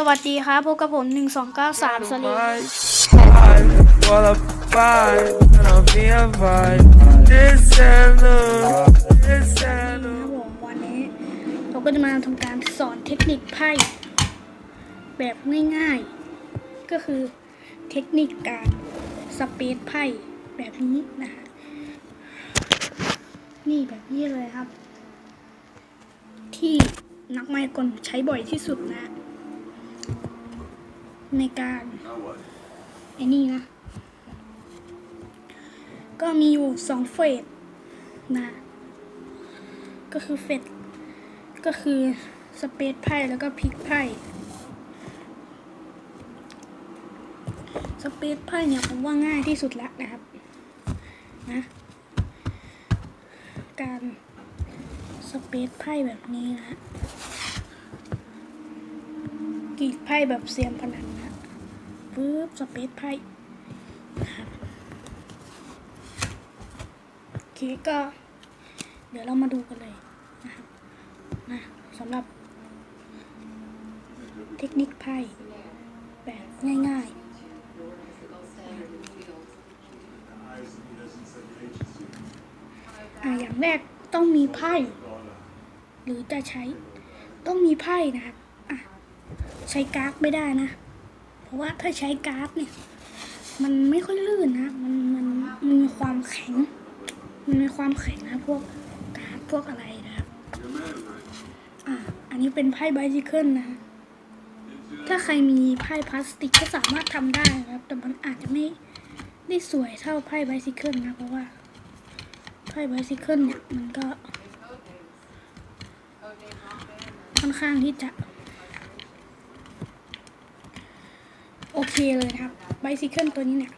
สวัสดีครับพบกับผม 1293สลี While I fight, and I'll be a vibe. This and this ค and รับผมวันนี้เราก็จะมาทำการสอนเทคนิคไพ่แบบง่ายๆ ก็คือเทคนิคการสเปซไพ่แบบนี้นะนี่แบบนี้เลยครับ ที่นักไมายกลใช้บ่อยที่สุดนะ ในการไอ้นี่นะ ก็มีอยู่สองเฟสนะ ก็คือเฟสก็คือสเปซไพ่แล้วก็พลิกไพ่สเปซไพ่เนี่ยผมว่าง่ายที่สุดแล้วนะครับนะการสเปซไพ่แบบนี้นะ กรีดไพ่แบบเสียมพนันนะปึ๊บสเปซไพ่นะครับโอเคก็ เดี๋ยวเรามาดูกันเลยนะครับนะสำหรับ เทคนิคไพ่แบบง่ายๆอะอย่างแรกต้องมีไพ่ หรือจะใช้ต้องมีไพ่นะครับอะ ใช้การ์ดไม่ได้นะ เพราะว่าถ้าใช้การ์ดเนี่ย มันไม่ค่อยลื่นนะ มันมันมันมีความแข็ง มันมีความแข็งนะพวกการ์ดพวกอะไรนะครับอะอันนี้เป็นไพ่ไบซิเคิลนะ ถ้าใครมีไพ่พลาสติกก็สามารถทำได้นะครับ แต่มันอาจจะไม่ได้สวยเท่าไพ่ไบซิเคิลนะ เพราะว่าไพ่ไบซิเคิลเนี่ยมันก็ค่อนข้างที่จะ โอเคเลยครับไบซิเคิลตัวนี้เนี่ย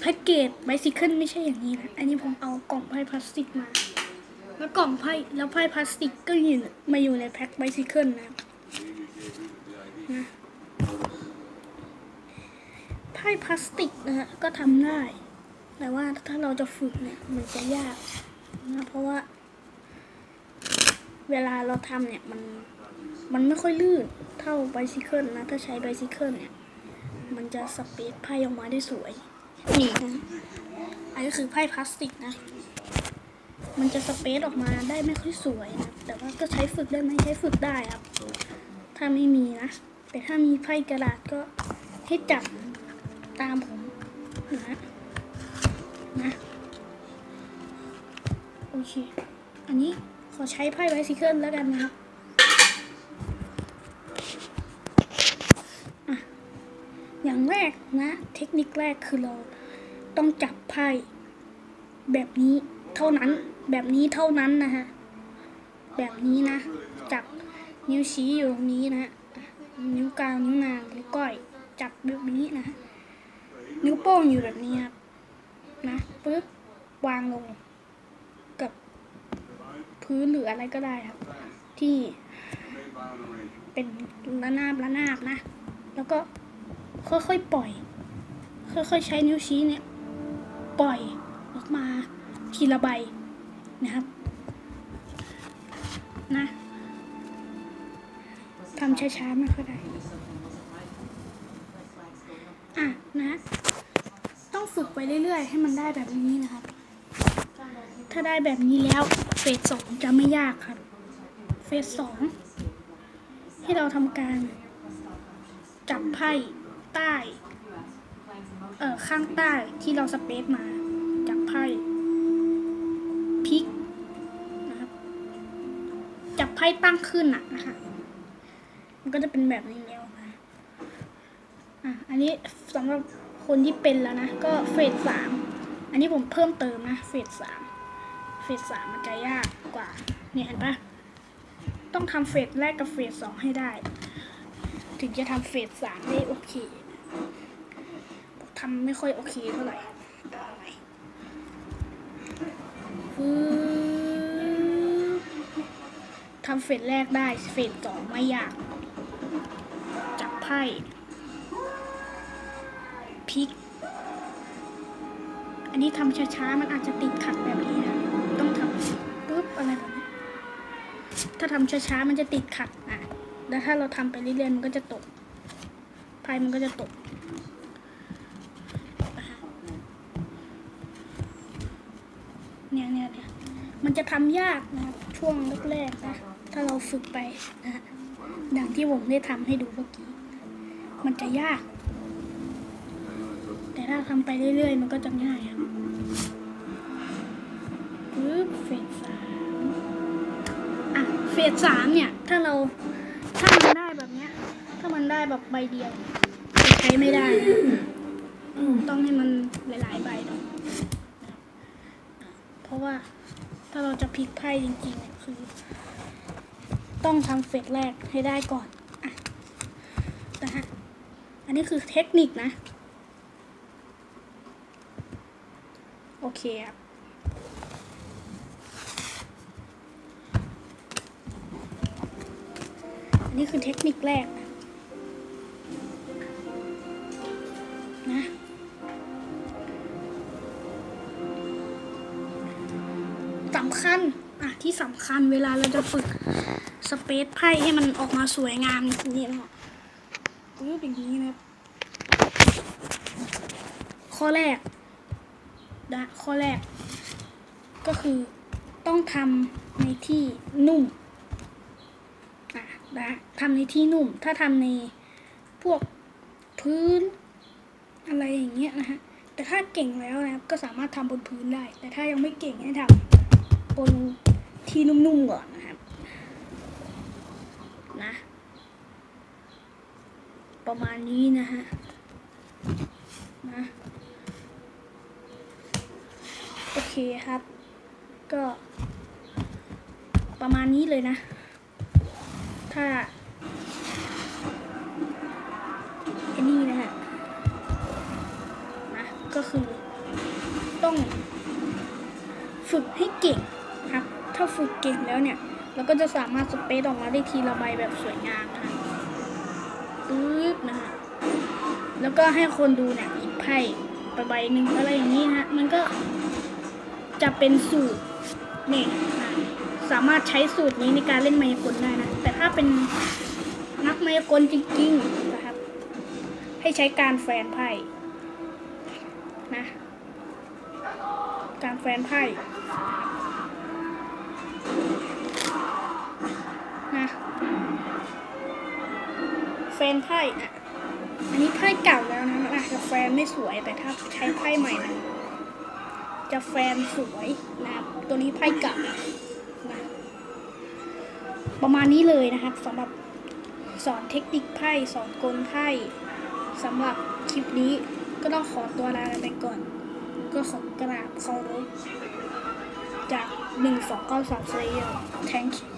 แพ็กเกจไบซิเคิลไม่ใช่อย่างนี้นะ อันนี้ผมเอากล่องไพ่พลาสติกมา แล้วกล่องไพ่แล้วไพ่พลาสติกก็อยู่มาอยู่ในแพ็คไบซิเคิลนะนะไพ่พลาสติกนะฮะก็ทำได้ แต่ว่าถ้าเราจะฝึกเนี่ยมันจะยากนะเพราะว่า เวลาเราทำเนี่ยมัน มันไม่ค่อยลื่นเท่าไบซิเคิลนะ ถ้าใช้ไบซิเคิลเนี่ย มันจะสเปซไพ่ออกมาได้สวย นี่นะอันนี้คือไพ่พลาสติกนะ มันจะสเปซออกมาได้ไม่ค่อยสวยนะ แต่ว่าก็ใช้ฝึกได้ไหมใช้ฝึกได้ครับ ถ้าไม่มีนะ แต่ถ้ามีไพ่กระดาษก็ให้จับตามผมนะนะโอเค อันนี้ขอใช้ไพ่ไบซิเคิลแล้วกันนะครับอะอย่างแรก นะเทคนิคแรกคือเราต้องจับไพ่แบบนี้เท่านั้นแบบนี้เท่านั้นนะฮะ แบบนี้นะ จับนิ้วชี้อยู่ตรงนี้นะ นิ้วกลางนิ้วนางนิ้วก้อยจับแบบนี้นะฮะนิ้วโป้งอยู่แบบนี้ครับนะปึ๊บวางลงกับพื้นหรืออะไรก็ได้ครับ ที่เป็นระนาบระนาบนะ แล้วก็ ค่อยๆปล่อย ค่อยๆใช้นิ้วชี้เนี่ยปล่อยออกมาทีละใบนะครับนะทำช้าๆไม่ค่อยได้อะนะ ต้องฝึกไปเรื่อยๆ ให้มันได้แบบนี้นะครับ ถ้าได้แบบนี้แล้วเฟสสองจะไม่ยากครับ เฟสสองให้เราทำการจับไพ่ ใต้ เอ่อข้างใต้ที่เราสเปซมาจับไพ่พลิกนะครับจับไพ่ตั้งขึ้นอะนะคะมันก็จะเป็นแบบนี้แล้วนะอะอันนี้สำหรับคนที่เป็นแล้วนะ ก็เฟสสามอันนี้ผมเพิ่มเติมนะเฟสสามเฟสสามมันจะยากกว่าเนี่ยเห็นปะต้องทำเฟสแรกกับเฟสสองให้ได้ ถึงจะทำเฟสสามได้โอเค ทำไม่ค่อยโอเคเท่าไหร่อาใหม่ปึ๊บทำเฟสแรกได้ เฟสสองไม่ยาก จับไพ่พลิก อันนี้ทำช้าๆ มันอาจจะติดขัดแบบนี้นะ ต้องทำปุ๊บอะไรแบบนี้ ถ้าทำช้าๆ มันจะติดขัดอะ แล้วถ้าเราทำไปเรื่อยๆ มันก็จะตก ไพ่มันก็จะตก เนี่ยเนี่ยเนี่ยมันจะทำยากนะครับช่วงแรกๆนะถ้าเราฝึกไปนะดังที่ผมได้ทำให้ดูเมื่อกี้ มันจะยาก แต่ถ้าทำไปเรื่อยๆ มันก็จะง่ายครับปึ๊บเฟสสามอะเฟสสามเนี่ย ถ้าเราถ้ามันได้แบบเนี้ย ถ้ามันได้แบบใบเดียวใช้ไม่ได้ ต้องให้มันหลายๆใบหน่อยนะ รับอะเพราะว่าถ้าเราจะพลิกไพ่จริงๆเนี่ยคือ ต้องทำเฟสแรกให้ได้ก่อนอะนะฮะอันนี้คือเทคนิคนะ โอเคครับอันนี้คือเทคนิคแรกนะ นะสำคัญอะที่สำคัญเวลาเราจะฝึกสเปซไพ่ให้มันออกมาสวยงามนี่นะรูปอย่างนี้นะข้อแรกนะข้อแรก ก็คือต้องทำในที่นุ่มอะนะทำในที่นุ่ม ถ้าทำในพวกพื้นอะไรอย่างเงี้ยนะฮะแต่ถ้าเก่งแล้วนะครับก็สามารถทำบนพื้นได้ แต่ถ้ายังไม่เก่งให้ทำ บนที่นุ่มๆก่อนนะครับ นะ ประมาณนี้นะฮะนะโอเคครับ ก็ ประมาณนี้เลยนะ ถ้าไอ้นี่นะฮะนะก็คือต้องฝึกให้เก่ง ถ้าฝึกเก่งแล้วเนี่ย เราก็จะสามารถสเปซออกมาได้ทีละใบแบบสวยงามนะฮะปึ๊บนะฮะแล้วก็ให้คนดูเนี่ยหยิบไพ่ไปใบหนึ่งอะไรอย่างนี้นะฮะมันก็จะเป็นสูตรนี่นะสามารถใช้สูตรนี้ในการเล่นมายากลได้นะ แต่ถ้าเป็นนักมายากลจริงๆนะครับ ให้ใช้การแฟนไพ่นะ การแฟนไพ่ แฟนไพ่อะอันนี้ไพ่เก่าแล้วนะมันอาจจะแฟนไม่สวยแต่ถ้าใช้ไพ่ใหม่นะจะแฟนสวยนะครับตัวนี้ไพ่เก่านะประมาณนี้เลยนะครับสำหรับสอนเทคนิคไพ่สอนกลไพ่สำหรับคลิปนี้ก็ต้องขอตัวลาไปก่อน ก็ขอกราบเคารพจาก1 2 9 3 4 thank you